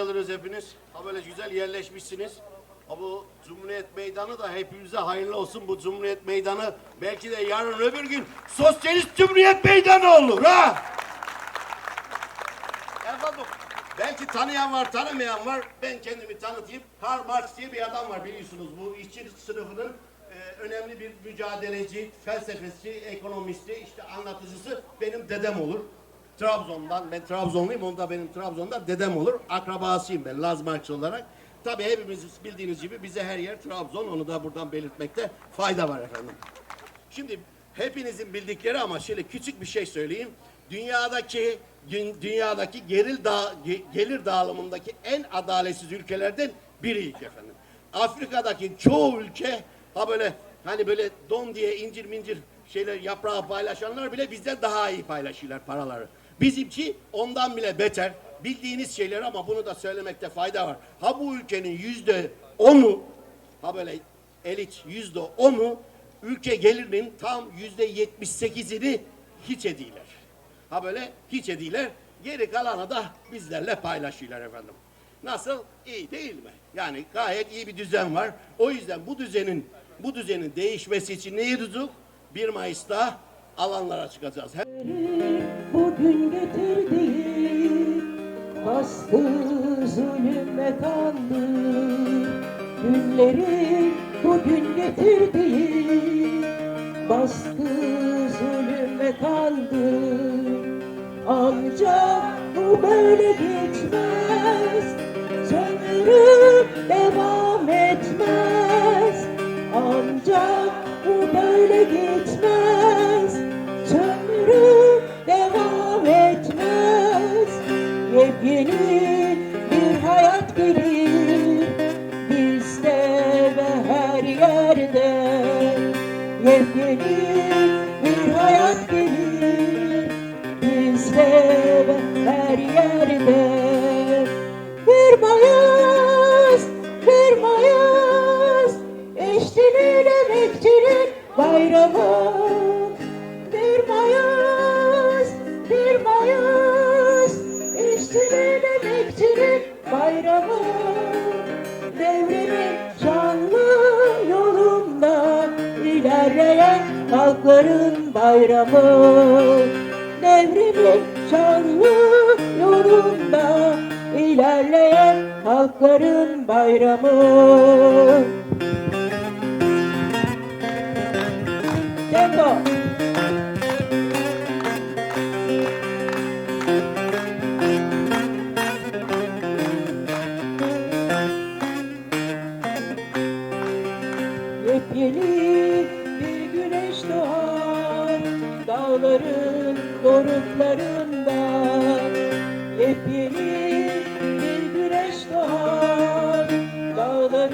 Geldiniz hepiniz. Ha böyle güzel yerleşmişsiniz. Ha bu Cumhuriyet Meydanı da hepimize hayırlı olsun. Bu Cumhuriyet Meydanı belki de yarın öbür gün Sosyalist Cumhuriyet Meydanı olur ha. Efendim, belki tanıyan var, tanımayan var. Ben kendimi tanıtayım. Karl Marx diye bir adam var biliyorsunuz. Bu işçi sınıfının e, önemli bir mücadeleci, felsefesi, ekonomisti, işte anlatıcısı benim dedem olur. Trabzon'dan, ben Trabzonluyum, o da benim Trabzon'dan dedem olur. Akrabasıyım ben Laz Marx olarak. Tabii hepimiz bildiğiniz gibi bize her yer Trabzon, onu da buradan belirtmekte fayda var efendim. Şimdi hepinizin bildikleri ama şöyle küçük bir şey söyleyeyim. Dünyadaki dü- dünyadaki geril ge- gelir dağılımındaki en adaletsiz ülkelerden biriyiz efendim. Afrika'daki çoğu ülke ha böyle hani böyle don diye incir mincir şeyler yaprağı paylaşanlar bile bizden daha iyi paylaşıyorlar paraları. Bizimki ondan bile beter. Bildiğiniz şeyler ama bunu da söylemekte fayda var. Ha bu ülkenin yüzde onu ha böyle elit yüzde onu ülke gelirinin tam yüzde yetmiş sekizini hiç ediler. Ha böyle hiç ediler. Geri kalanı da bizlerle paylaşıyorlar efendim. Nasıl? İyi değil mi? Yani gayet iyi bir düzen var. O yüzden bu düzenin bu düzenin değişmesi için neyi tutuk? 1 Mayıs'ta alanlara çıkacağız. Hem- bugün getirdi. Bastı zulüm ve kanlı Günleri bugün getirdi. Bastı zulüm ve kanlı Ancak bu böyle Yepyeni bir hayat gelir Bizde ve her yerde Yepyeni bir hayat gelir Bizde ve her yerde bir Mayıs İşçinin emekçinin bayramı halkların bayramı Devrimin şanlı yolunda ilerleyen halkların bayramı. Tempo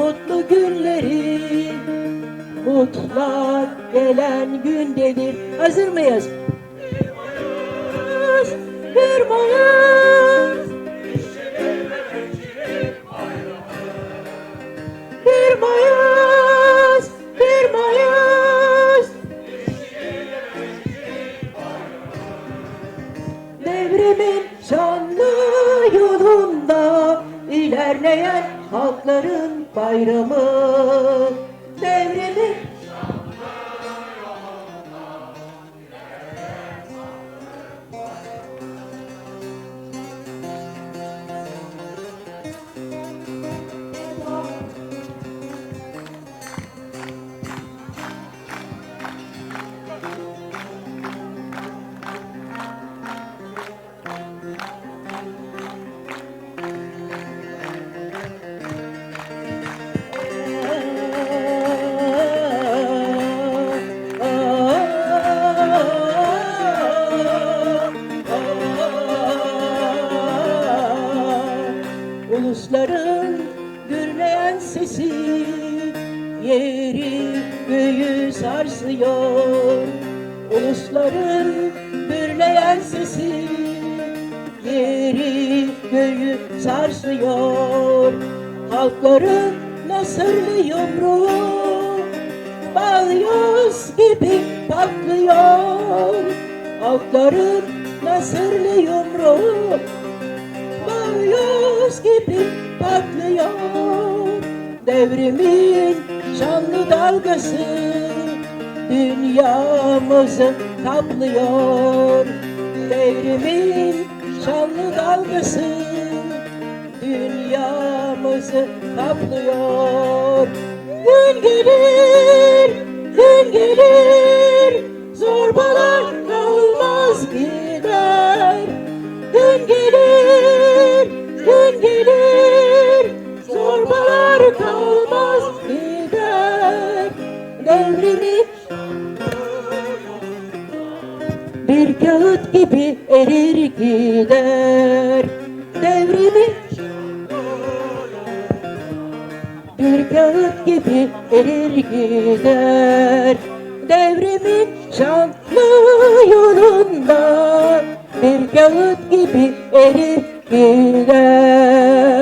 mutlu günleri Mutlak gelen gündedir Hazır mıyız? Bir Mayıs, bir Mayıs Ulusların gürleyen sesi yeri göğü sarsıyor. Ulusların gürleyen sesi yeri göğü sarsıyor. Halkların nasırlı yumruğu balyoz gibi patlıyor. Halkların nasırlı yumruğu balyoz gibi patlıyor Devrimin şanlı dalgası. Dünyamızı kaplıyor Devrimin şanlı dalgası. Dünyamızı kaplıyor. Gün gelir, gün gelir Zorbalar kalmaz gider. Gün gelir, gün gelir Zorbalar kalmaz gider. Devrimin bir kağıt gibi erir gider. Devrimin bir kağıt gibi erir gider. Devrimin şanlı yolunda bir kağıt gibi erir gider